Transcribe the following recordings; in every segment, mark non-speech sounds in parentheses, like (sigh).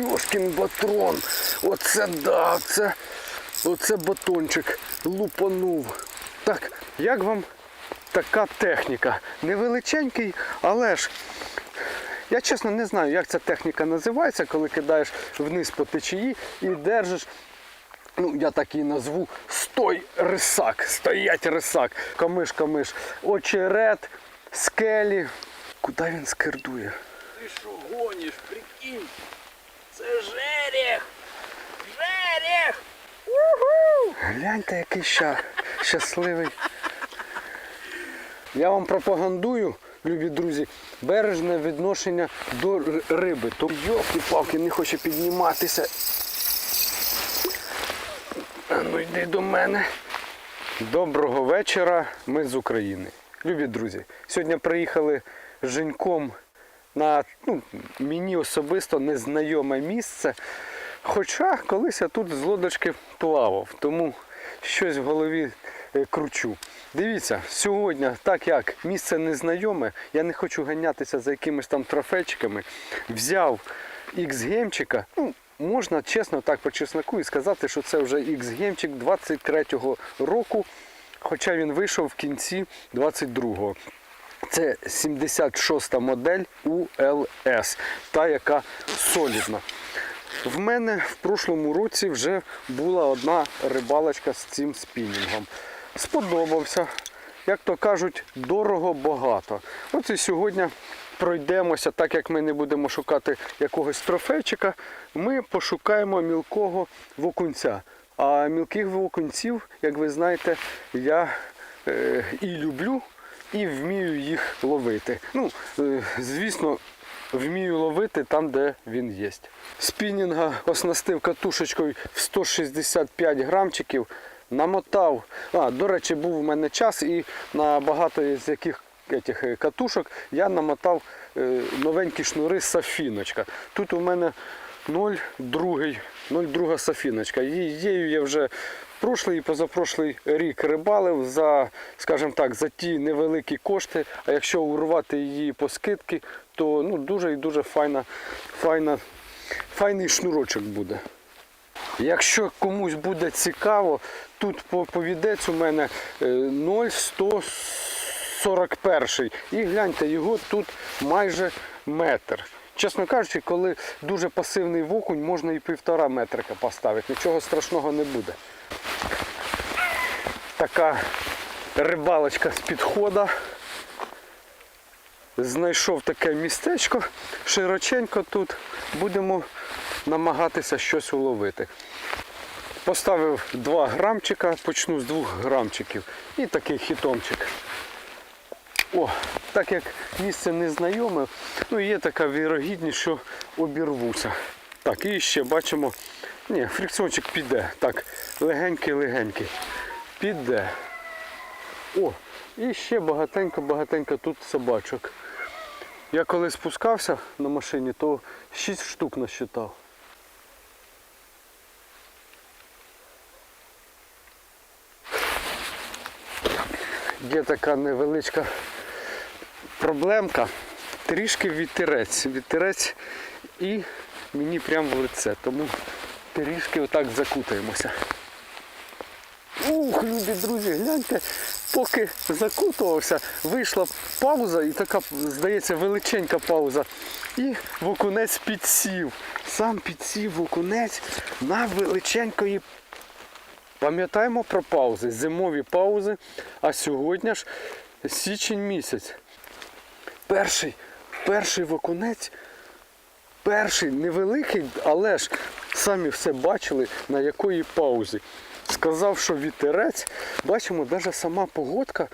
Йошкін батон. Оце да, це, оце батончик лупанув. Так, як вам така техніка? Невеличенький, але ж я чесно не знаю, як ця техніка називається, коли кидаєш вниз по течії і держиш. Ну, я так її назву стой рисак, стоять рисак, камиш, камиш, очерет, скелі. Куди він скердує? Ти що гониш, прикинь? Це жерех! Жерех! Гляньте, який ща, щасливий. Я вам пропагандую, любі друзі, бережне відношення до риби. То йолки-палки не хоче підніматися. Ну йди до мене. Доброго вечора, ми з України. Любі друзі, сьогодні приїхали з Женьком на ну, мені особисто незнайоме місце. Хоча колись я тут з лодочки плавав, тому щось в голові е, кручу. Дивіться, сьогодні, так як місце незнайоме, я не хочу ганятися за якимись там трофейчиками. Взяв X-гемчика, ну, можна чесно так по чесноку і сказати, що це вже X-гемчик 23-го року, хоча він вийшов в кінці 22-го. Це 76 модель ULS, та яка солідна. В мене в прошлому році вже була одна рибалочка з цим спінінгом. Сподобався. Як то кажуть, дорого-багато. От і сьогодні пройдемося, так як ми не будемо шукати якогось трофейчика, ми пошукаємо мілкого вокунця. А мілких вокунців, як ви знаєте, я е, і люблю, і вмію їх ловити. Ну, е, звісно, вмію ловити там, де він є. Спінінга оснастив катушечкою в 165 грамчиків, намотав. А, до речі, був у мене час, і на багато з яких этих е, катушок я намотав е, новенькі шнури сафіночка. Тут у мене 0,2 0,2 сафіночка. Її я вже прошлий і позапрошлий рік рибалив за, скажімо так, за ті невеликі кошти. А якщо урвати її по скидки, то ну, дуже і дуже файна, файна, файний шнурочок буде. Якщо комусь буде цікаво, тут повідець у мене е, 0,141. І гляньте, його тут майже метр. Чесно кажучи, коли дуже пасивний вокунь, можна і півтора метрика поставити. Нічого страшного не буде. Така рибалочка з підхода. Знайшов таке містечко, широченько тут. Будемо намагатися щось уловити. Поставив 2 грамчика, почну з 2 грамчиків. І такий хітомчик. О, так як місце незнайоме, ну є така вірогідність, що обірвуся. Так, і ще бачимо. Ні, фрикціончик піде. Так, легенький-легенький. Піде. О, і ще багатенько-багатенько тут собачок. Я коли спускався на машині, то 6 штук насчитав. Є така невеличка проблемка. Трішки вітерець. Вітерець і мені прямо в лице. Тому трішки отак закутаємося. Ух, любі друзі, гляньте, поки закутувався, вийшла пауза і така, здається, величенька пауза. І вокунець підсів. Сам підсів вокунець на величенької. Пам'ятаємо про паузи, зимові паузи, а сьогодні ж січень місяць. Перший, перший вокунець, перший невеликий, але ж самі все бачили, на якої паузі. Сказав, що вітерець, бачимо, навіть сама погодка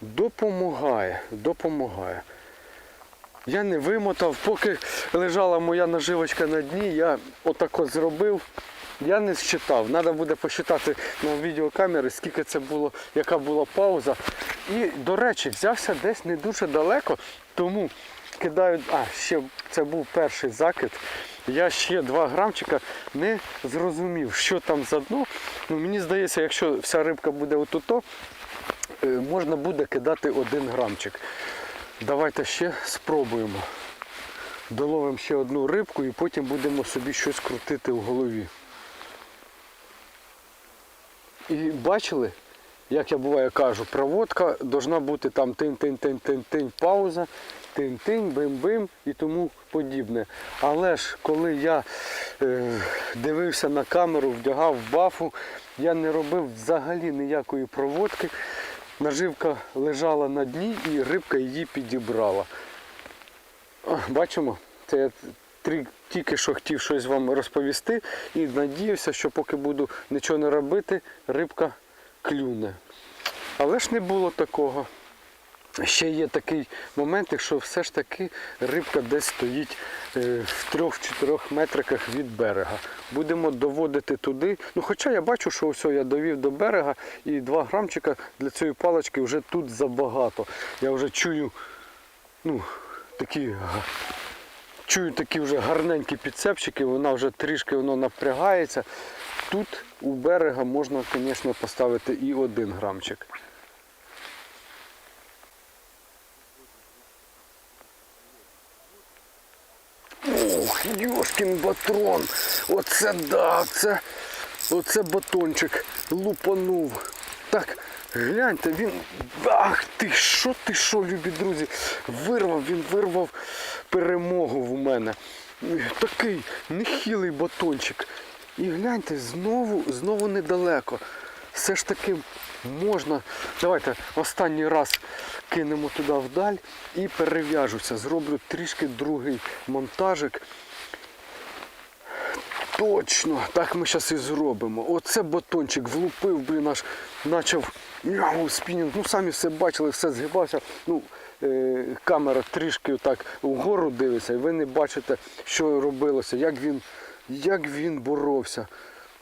допомагає. допомагає. Я не вимотав, поки лежала моя наживочка на дні, я отако зробив. Я не считав. Треба буде посчитати на відеокамери, скільки це було, яка була пауза. І, до речі, взявся десь не дуже далеко, тому кидаю. А, ще це був перший закид. Я ще 2 грамчика не зрозумів, що там за дно. Ну, мені здається, якщо вся рибка буде отуто, е, можна буде кидати один грамчик. Давайте ще спробуємо. доловимо ще одну рибку і потім будемо собі щось крутити в голові. І бачили, як я буває кажу, проводка должна бути там тинь-тинь-тинь-тинь-тинь, пауза, тинь-тинь, бим-бим і тому подібне. Але ж коли я е, дивився на камеру, вдягав бафу, я не робив взагалі ніякої проводки. Наживка лежала на дні і рибка її підібрала. Бачимо, це я тільки що хотів щось вам розповісти і надіявся, що поки буду нічого не робити, рибка клюне. Але ж не було такого. Ще є такий момент, якщо все ж таки рибка десь стоїть е, в 3-4 метриках від берега. Будемо доводити туди. Ну, хоча я бачу, що все, я довів до берега і 2 грамчика для цієї палички вже тут забагато. Я вже чую ну, такі чую такі вже гарненькі підцепчики, вона вже трішки воно напрягається. Тут у берега можна, звісно, поставити і один грамчик. Ох, Йошкін батрон! Оце да, це, оце батончик лупанув. Так, гляньте, він. Ах ти, що ти що, любі друзі? Вирвав, він вирвав перемогу в мене. Такий нехилий батончик. І гляньте, знову, знову недалеко. Все ж таки можна. Давайте останній раз кинемо туди вдаль і перев'яжуся. Зроблю трішки другий монтажик. Точно, так ми зараз і зробимо. Оце батончик влупив, блін, аж почав спінінг. Ну самі все бачили, все згибався. Ну, е, камера трішки так вгору дивиться, і ви не бачите, що робилося, як він, як він боровся.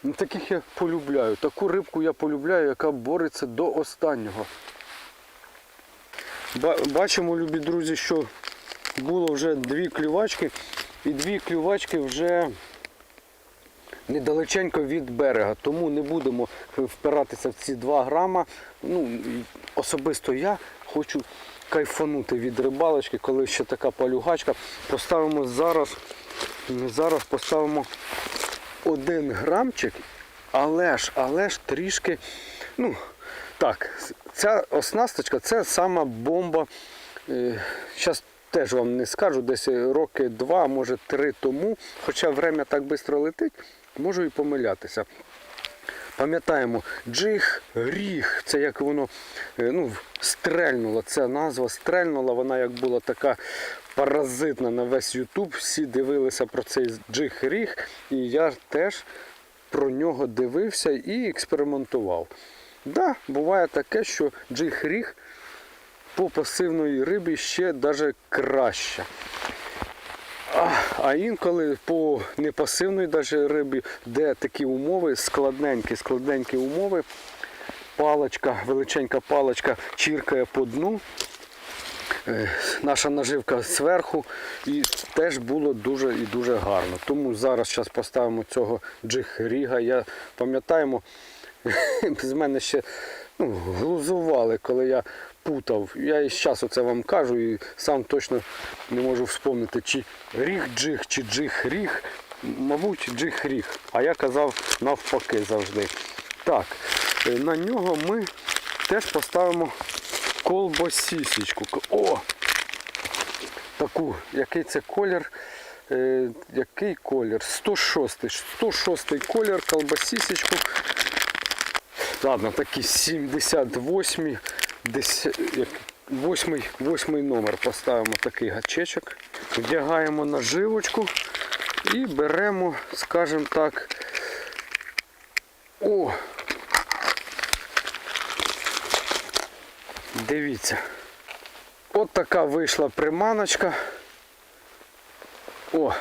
Ну, таких я полюбляю. Таку рибку я полюбляю, яка бореться до останнього. Бачимо, любі друзі, що було вже дві клювачки, і дві клювачки вже недалеченько від берега, тому не будемо впиратися в ці 2 грама. Ну, особисто я хочу кайфанути від рибалочки, коли ще така палюгачка. Поставимо зараз, зараз поставимо один грамчик, але ж, але ж трішки, ну, так, ця оснасточка це сама бомба. Зараз теж вам не скажу, десь роки два, може три тому, хоча время так швидко летить, можу і помилятися. Пам'ятаємо, джиг, ріг, це як воно е, ну, стрельнуло. Це назва стрельнула, вона як була така паразитна на весь Ютуб. Всі дивилися про цей джиг ріг, і я теж про нього дивився і експериментував. Да, буває таке, що джиг ріг по пасивної рибі ще навіть краще. А, інколи по непасивної даже рибі, де такі умови, складненькі, складненькі умови, паличка, величенька паличка чіркає по дну, е, наша наживка зверху, і теж було дуже і дуже гарно. Тому зараз зараз поставимо цього джиг-ріга. Я пам'ятаємо, (laughs) з мене ще ну, глузували, коли я путав. Я і зараз оце вам кажу і сам точно не можу вспомнити, чи ріг-джиг, чи джиг-ріг. Мабуть, джиг-ріг. А я казав навпаки завжди. Так, е, на нього ми теж поставимо колбасісечку. О! Таку, який це колір? Е, який колір? 106. 106 колір, колбасісечку. Ладно, такі 78, десь, як, 8, 8 номер поставимо такий гачечок. Вдягаємо наживочку і беремо, скажімо так, о! Дивіться. От така вийшла приманочка. О!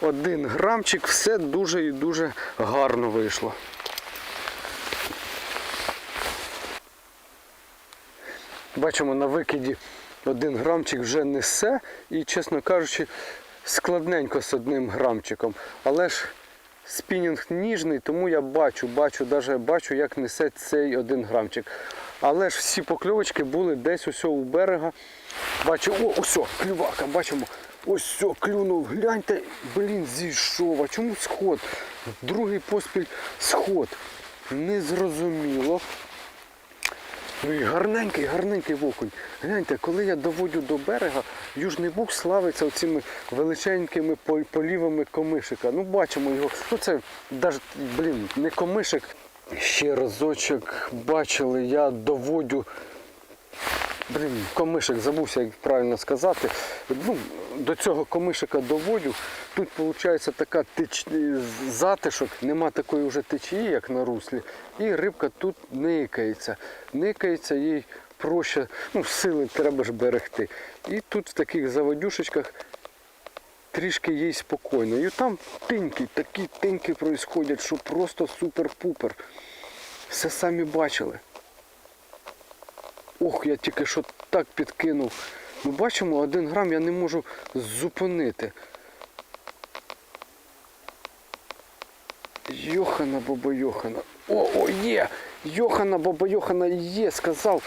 Один грамчик, все дуже і дуже гарно вийшло. Бачимо на викиді один грамчик вже несе і, чесно кажучи, складненько з одним грамчиком. Але ж спінінг ніжний, тому я бачу, бачу, навіть бачу, як несе цей один грамчик. Але ж всі покльовочки були десь усе у берега. Бачу, о, усе, клювака, бачимо. Ось все, клюнув. Гляньте, блін, зійшов. А чому сход? Другий поспіль сход. Незрозуміло. Ну гарненький, гарненький вокунь. Гляньте, коли я доводю до берега, Южний Буг славиться оцими величенькими полівами комишика. Ну, бачимо його. Ну це навіть, блін, не комишик. Ще разочок бачили, я доводю. Блін, комишик забувся, як правильно сказати. Ну, до цього комишика доводю. Тут виходить така тич... затишок, нема такої вже течії, як на руслі. І рибка тут никається. Никається їй проще, ну, сили треба ж берегти. І тут в таких заводюшечках трішки їй спокійно. І там тиньки, такі тиньки происходять, що просто супер-пупер. Все самі бачили. Ох, я тільки що так підкинув. Ми бачимо, один грам я не можу зупинити. Йохана баба Йохана. О, о, є! Йохана баба Йохана є, сказав.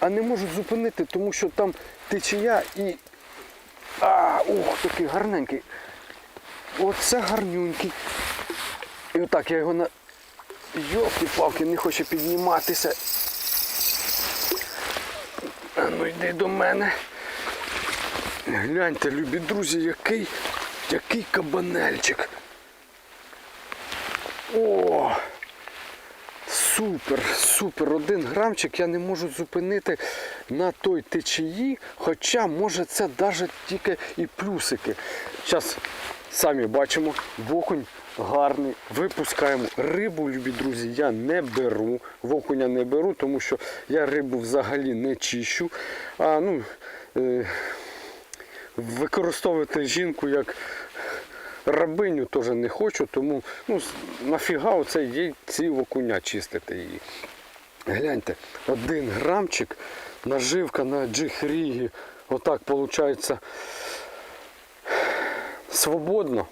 А не можу зупинити, тому що там течія і. А, ух, такий гарненький. Оце гарнюнький. І отак я його на. Йолки-палки, не хоче підніматися. Ну йди до мене. Гляньте, любі друзі, який, який кабанельчик. О! Супер, супер. Один грамчик я не можу зупинити на той течії, хоча може це навіть тільки і плюсики. Зараз самі бачимо, вокунь гарний. Випускаємо рибу, любі друзі, я не беру. Вокуня не беру, тому що я рибу взагалі не чищу. А, ну, е, використовувати жінку як рабиню теж не хочу, тому ну, нафіга оце їй ці окуня чистити її. Гляньте, один грамчик, наживка на джихрігі, отак виходить свободно.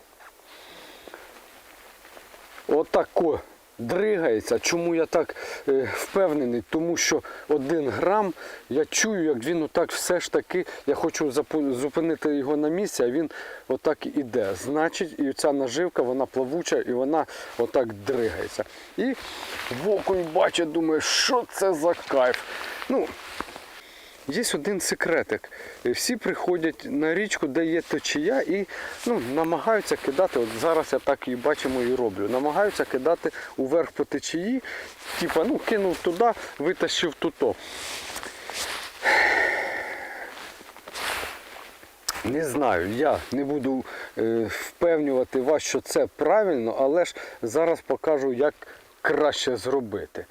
Отако дригається. Чому я так е, впевнений? Тому що один грам, я чую, як він отак все ж таки, я хочу зупинити його на місці, а він отак іде. Значить, і ця наживка, вона плавуча і вона отак дригається. І вокунь бачить, думає, що це за кайф. Ну, Є один секретик. Всі приходять на річку, де є течія, і ну, намагаються кидати. От зараз я так і бачимо і роблю. Намагаються кидати уверх по течії, типа, ну, кинув туди, витащив туто. Не знаю, я не буду е, впевнювати вас, що це правильно, але ж зараз покажу, як краще зробити.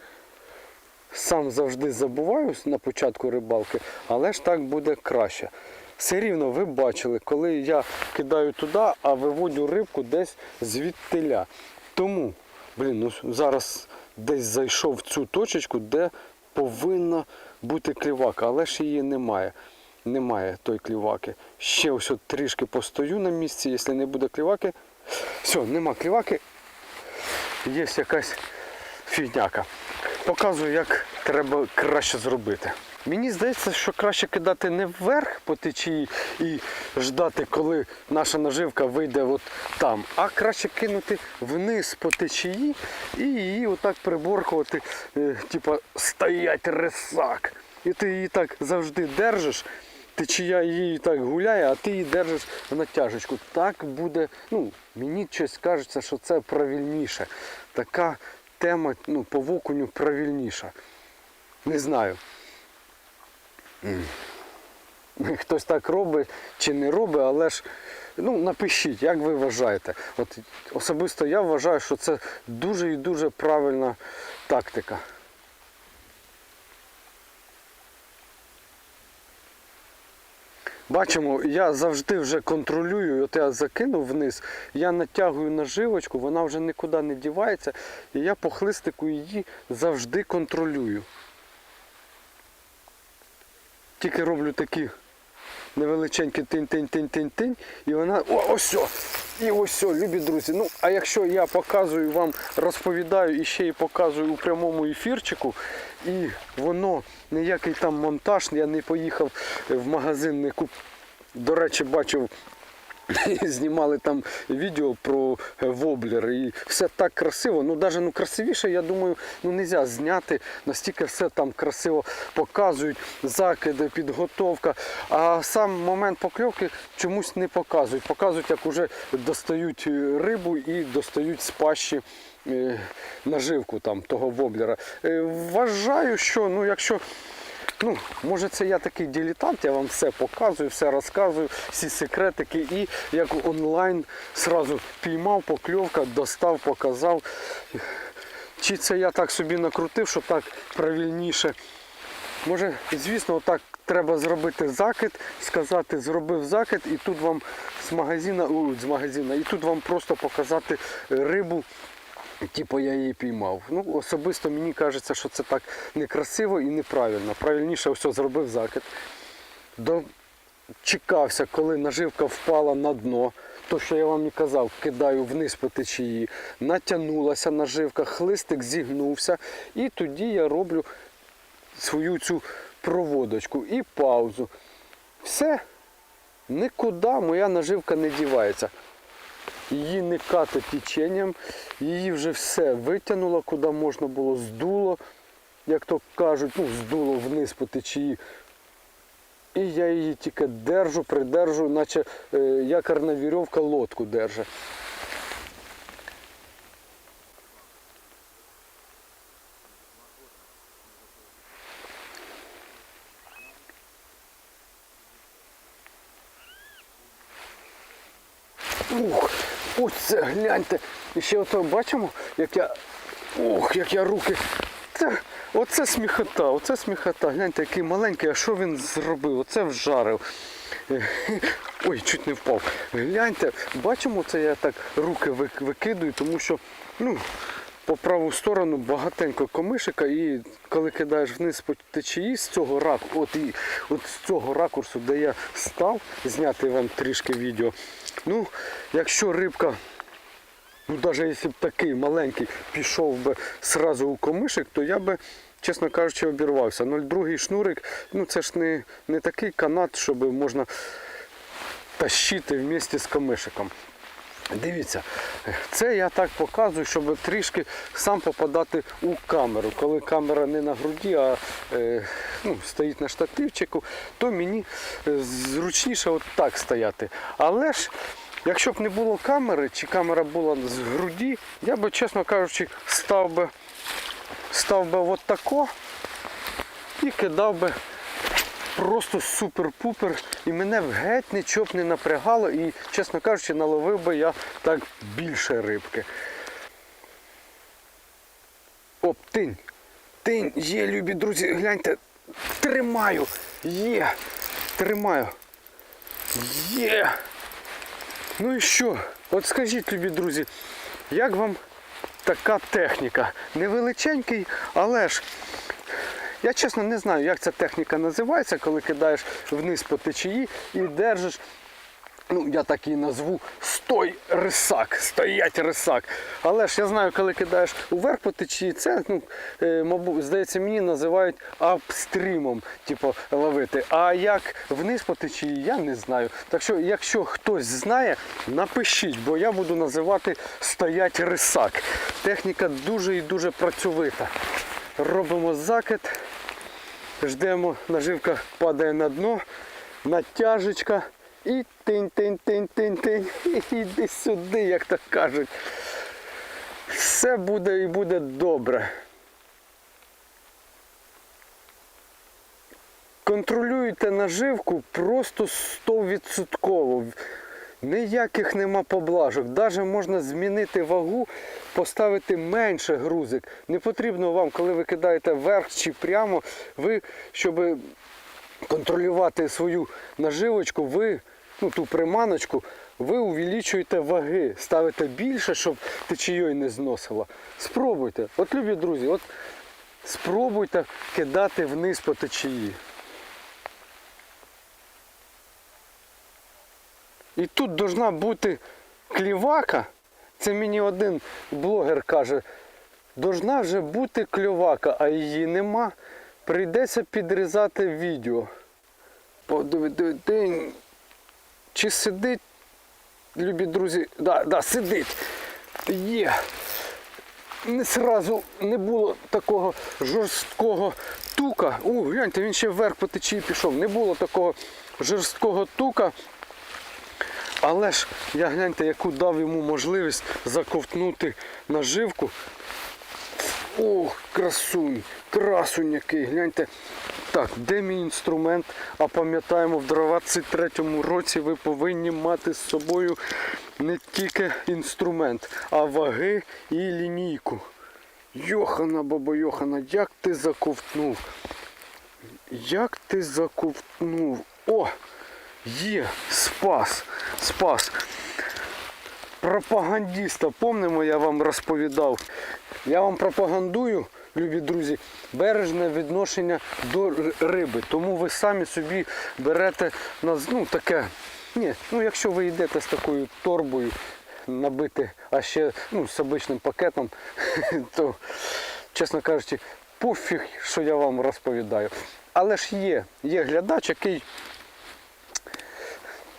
Сам завжди забуваюсь на початку рибалки, але ж так буде краще. Все рівно ви бачили, коли я кидаю туди, а виводю рибку десь звідтиля. Тому, блін, ну зараз десь зайшов в цю точечку, де повинна бути клівака, але ж її немає. Немає той кліваки. Ще ось от трішки постою на місці, якщо не буде кліваки. Все, нема кліваки. Є якась фігняка. Показую, як треба краще зробити. Мені здається, що краще кидати не вверх по течії і ждати, коли наша наживка вийде от там, а краще кинути вниз по течії і її отак приборкувати, типа стоять рисак. І ти її так завжди держиш, течія її так гуляє, а ти її держиш в натяжечку. Так буде, ну, мені щось кажеться, що це правильніше. Така тема ну, по вокуню правильніша. Не знаю. Хтось так робить чи не робить, але ж ну, напишіть, як ви вважаєте. От особисто я вважаю, що це дуже і дуже правильна тактика. Бачимо, я завжди вже контролюю, от я закинув вниз, я натягую наживочку, вона вже нікуди не дівається, і я по хлистику її завжди контролюю. Тільки роблю такі невеличенькі тинь-тинь-тинь-тинь-тинь, і вона. О, ось! о! І ось, любі друзі. Ну, а якщо я показую вам, розповідаю і ще й показую у прямому ефірчику, і воно ніякий там монтаж, я не поїхав в магазин, не куп... До речі, бачив, (laughs) знімали там відео про е, воблер і все так красиво. Ну навіть ну, красивіше, я думаю, ну не можна зняти. Настільки все там красиво показують, закиди, підготовка. А сам момент покльовки чомусь не показують. Показують, як вже достають е, рибу і достають з пащі е, наживку там того воблера. Вважаю, що ну якщо Ну, може це я такий дилетант, я вам все показую, все розказую, всі секретики і як онлайн сразу піймав, покльовка, достав, показав. Чи це я так собі накрутив, що так правильніше. Може, звісно, так треба зробити закид, сказати, зробив закид, і тут вам з магазина, у, з магазина, і тут вам просто показати рибу, Типу я її піймав. Ну, особисто мені кажеться, що це так некрасиво і неправильно. Правильніше все зробив закид. Дочекався, коли наживка впала на дно. То, що я вам і казав, кидаю вниз по течії, натягнулася наживка, хлистик зігнувся, і тоді я роблю свою цю проводочку і паузу. Все, нікуди моя наживка не дівається її не кати теченням, її вже все витягнуло, куди можна було, здуло, як то кажуть, ну, здуло вниз по течії. І я її тільки держу, придержу, наче е, якорна вірьовка лодку держа. Ух, ось це гляньте. І ще ото бачимо, як я. Ух, як я руки. Це, оце сміхота, оце сміхота. Гляньте, який маленький, а що він зробив? Оце вжарив. Ой, чуть не впав. Гляньте, бачимо, це я так руки вик- викидую, тому що ну, по праву сторону багатенько комишика і коли кидаєш вниз по течії з цього ракурсу, от, і, от з цього ракурсу, де я став, зняти вам трішки відео. Ну, якщо рибка, ну навіть якщо б такий маленький пішов би сразу у комишик, то я би, чесно кажучи, обірвався. 0,2 шнурик, ну це ж не, не такий канат, щоб можна тащити вместе з камишиком. Дивіться, це я так показую, щоб трішки сам попадати у камеру. Коли камера не на груді, а е, ну, стоїть на штативчику, то мені е, зручніше от так стояти. Але ж, якщо б не було камери, чи камера була з груді, я би, чесно кажучи, став би, став би от і кидав би просто супер-пупер. І мене геть нічого б не напрягало. І, чесно кажучи, наловив би я так більше рибки. Оп, тинь. Тинь, є, любі друзі, гляньте, тримаю. Є. Тримаю. Є. Ну і що? От скажіть, любі друзі, як вам така техніка? Невеличенький, але ж я чесно не знаю, як ця техніка називається, коли кидаєш вниз по течії і держиш. Ну, я так її назву стой рисак, стоять рисак. Але ж я знаю, коли кидаєш уверх по течії, це, ну, е, мабуть, здається, мені називають апстрімом, типу, ловити. А як вниз по течії, я не знаю. Так що, якщо хтось знає, напишіть, бо я буду називати стоять рисак. Техніка дуже і дуже працьовита. Робимо закид, ждемо, наживка падає на дно, натяжечка і тинь-тинь-тинь-тинь-тинь. (laughs) Іди сюди, як то кажуть. Все буде і буде добре. Контролюйте наживку просто 100%. Ніяких нема поблажок. Навіть можна змінити вагу, поставити менше грузик. Не потрібно вам, коли ви кидаєте вверх чи прямо, ви, щоб контролювати свою наживочку, ви, ну ту приманочку, ви увеличуєте ваги, ставите більше, щоб течією не зносило. Спробуйте. От, любі друзі, от спробуйте кидати вниз по течії. І тут должна бути клівака. Це мені один блогер каже, должна вже бути кльовака, а її нема. Прийдеться підрізати відео. Подиви, диви, динь. Чи сидить, любі друзі, да, да, сидить. Є. Не сразу не було такого жорсткого тука. О, гляньте, він ще вверх по течії пішов. Не було такого жорсткого тука. Але ж я гляньте, яку дав йому можливість заковтнути наживку. Ох, красунь, красунь який, гляньте. Так, де мій інструмент? А пам'ятаємо, в 23-му році ви повинні мати з собою не тільки інструмент, а ваги і лінійку. Йохана, баба Йохана, як ти заковтнув? Як ти заковтнув? О! Є, спас, спас. Пропагандіста, помнимо, я вам розповідав. Я вам пропагандую, любі друзі, бережне відношення до риби. Тому ви самі собі берете ну, таке. Ні, ну якщо ви йдете з такою торбою набити, а ще ну, з обичним пакетом, (laughs) то, чесно кажучи, пофіг, що я вам розповідаю. Але ж є, є глядач, який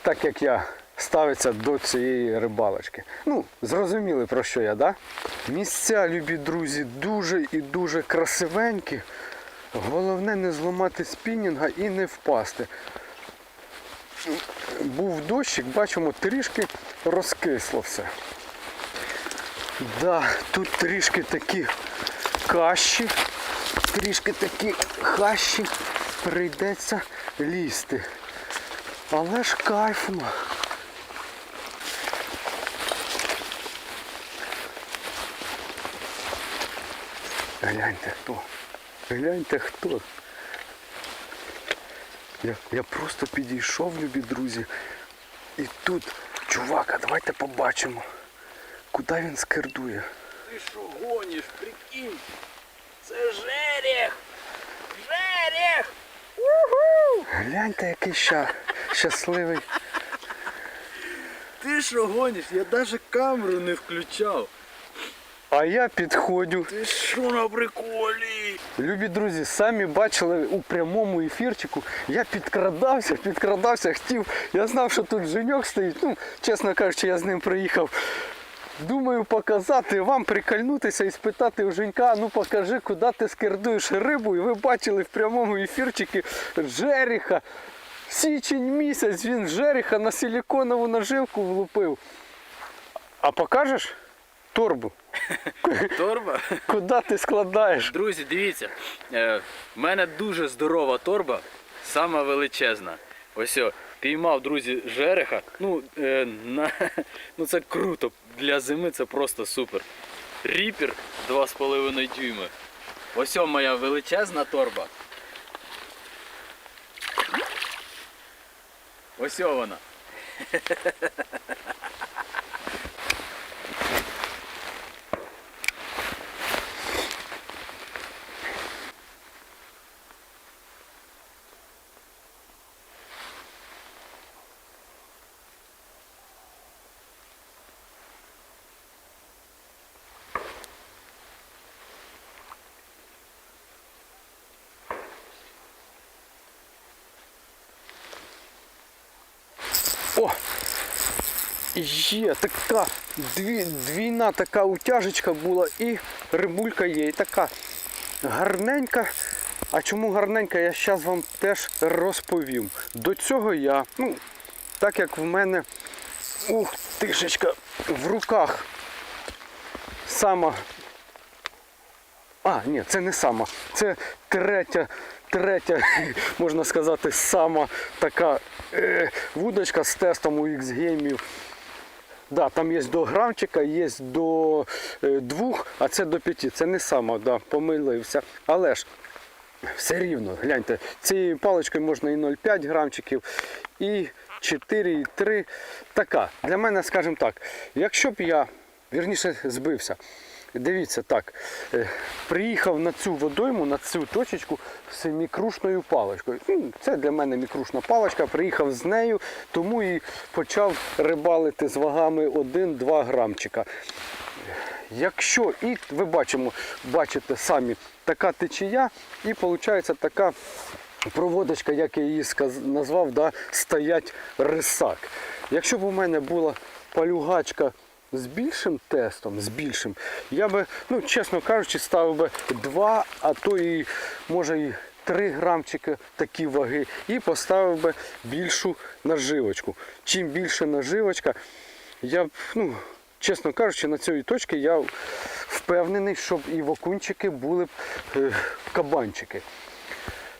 так як я ставиться до цієї рибалочки. Ну, зрозуміли про що я, да? Місця, любі друзі, дуже і дуже красивенькі. Головне не зламати спінінга і не впасти. Був дощик, бачимо, трішки розкисло все. Да, тут трішки такі кащі, трішки такі хащі прийдеться лізти. Але ж кайфно. Гляньте хто. Гляньте хто. Я, я просто підійшов, любі друзі. І тут, чувака, давайте побачимо, куди він скердує. Ти що гониш, прикинь? Це жерех! Жерех! Гляньте, який ща, щасливий. Ти що гониш? Я навіть камеру не включав. А я підходжу. Ти що на приколі? Любі друзі, самі бачили у прямому ефірчику. Я підкрадався, підкрадався, хотів. Я знав, що тут Женьок стоїть. Ну, чесно кажучи, я з ним приїхав. Думаю, показати вам, прикольнутися і спитати у Женька, ну покажи, куди ти скердуєш рибу. І ви бачили в прямому ефірчику жеріха. Січень місяць він жеріха на силіконову наживку влупив. А покажеш торбу? (laughs) Торба? Куди ти складаєш? Друзі, дивіться, е, в мене дуже здорова торба, сама величезна. Ось о, піймав, друзі, жереха. Ну, е, на, (laughs) ну це круто. Для зими це просто супер. Ріпер 2,5 дюйми. Ось о моя величезна торба. Ось о вона. (laughs) О! Є така дві, двійна така утяжечка була і рибулька є. І така гарненька. А чому гарненька, я зараз вам теж розповім. До цього я, ну, так як в мене, ух, тишечка, в руках сама а, ні, це не сама. Це третя, третя, (laughs) можна сказати, сама така е, вудочка з тестом у X-геймів. Да, там є до грамчика, є до е, двох, а це до п'яти. Це не сама, да, помилився. Але ж все рівно, гляньте, цією паличкою можна і 0,5 грамчиків, і 4, і 3. Така. Для мене, скажімо так, якщо б я, вірніше, збився. Дивіться, так, е, приїхав на цю водойму, на цю точечку з мікрушною паличкою. Це для мене мікрушна паличка, приїхав з нею, тому і почав рибалити з вагами 1-2 грамчика. Якщо і ви бачимо, бачите самі така течія, і виходить така проводочка, як я її назвав, да, стоять рисак. Якщо б у мене була палюгачка з більшим тестом, з більшим, я би, ну, чесно кажучи, ставив би 2, а то і може і 3 грамчики такі ваги, і поставив би більшу наживочку. Чим більше наживочка, я б, ну, чесно кажучи, на цій точці я впевнений, щоб і в окунчики були б е, кабанчики.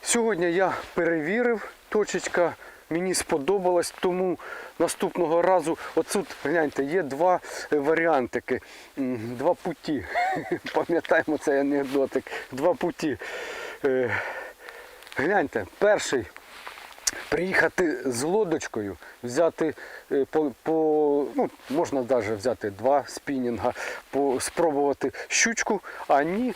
Сьогодні я перевірив, точечка мені сподобалась, тому наступного разу, отут, гляньте, є два е, варіантики, два путі. (laughs) Пам'ятаємо цей анекдотик. Два путі. Е, Гляньте, перший приїхати з лодочкою, взяти е, по, по ну, можна навіть взяти два спінінга, по, спробувати щучку, а ні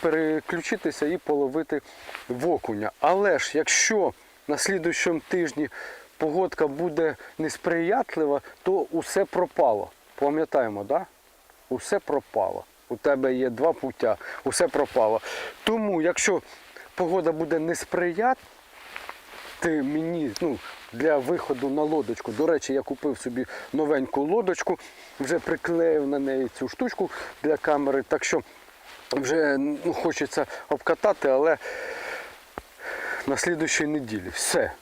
переключитися і половити в окуня. Але ж якщо на слідуючому тижні погодка буде несприятлива, то усе пропало. Пам'ятаємо. Да? Усе пропало. У тебе є два пуття, усе пропало. Тому, якщо погода буде несприятлива, ти мені ну, для виходу на лодочку. До речі, я купив собі новеньку лодочку, вже приклеїв на неї цю штучку для камери, так що вже ну, хочеться обкатати, але на слідущій неділі. Все.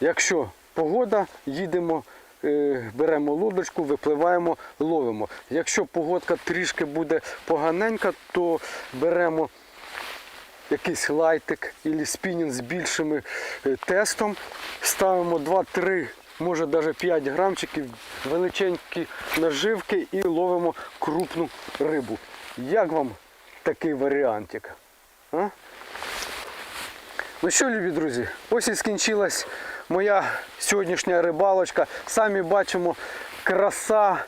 Якщо погода, їдемо, е, беремо лодочку, випливаємо, ловимо. Якщо погодка трішки буде поганенька, то беремо якийсь лайтик або спінінг з більшим е, тестом. Ставимо 2-3, може навіть 5 грамчиків, величенькі наживки і ловимо крупну рибу. Як вам такий варіантик? А? Ну що, любі друзі, ось і скінчилась моя сьогоднішня рибалочка. Самі бачимо краса,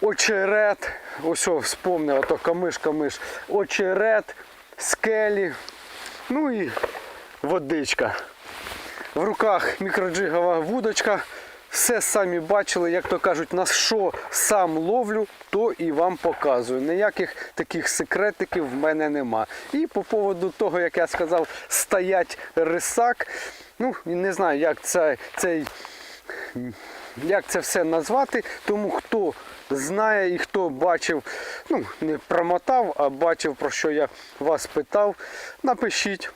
очерет. Ось вспомнив, ото камиш-камиш. Очерет, скелі, ну і водичка. В руках мікроджигова вудочка. Все самі бачили, як то кажуть, на що сам ловлю, то і вам показую. Ніяких таких секретиків в мене нема. І по поводу того, як я сказав, стоять рисак. Ну, не знаю, як це, цей як це все назвати, тому хто знає і хто бачив, ну не промотав, а бачив, про що я вас питав, напишіть.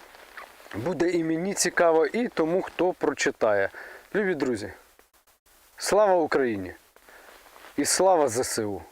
Буде і мені цікаво, і тому, хто прочитає. Любі друзі, слава Україні! І слава ЗСУ!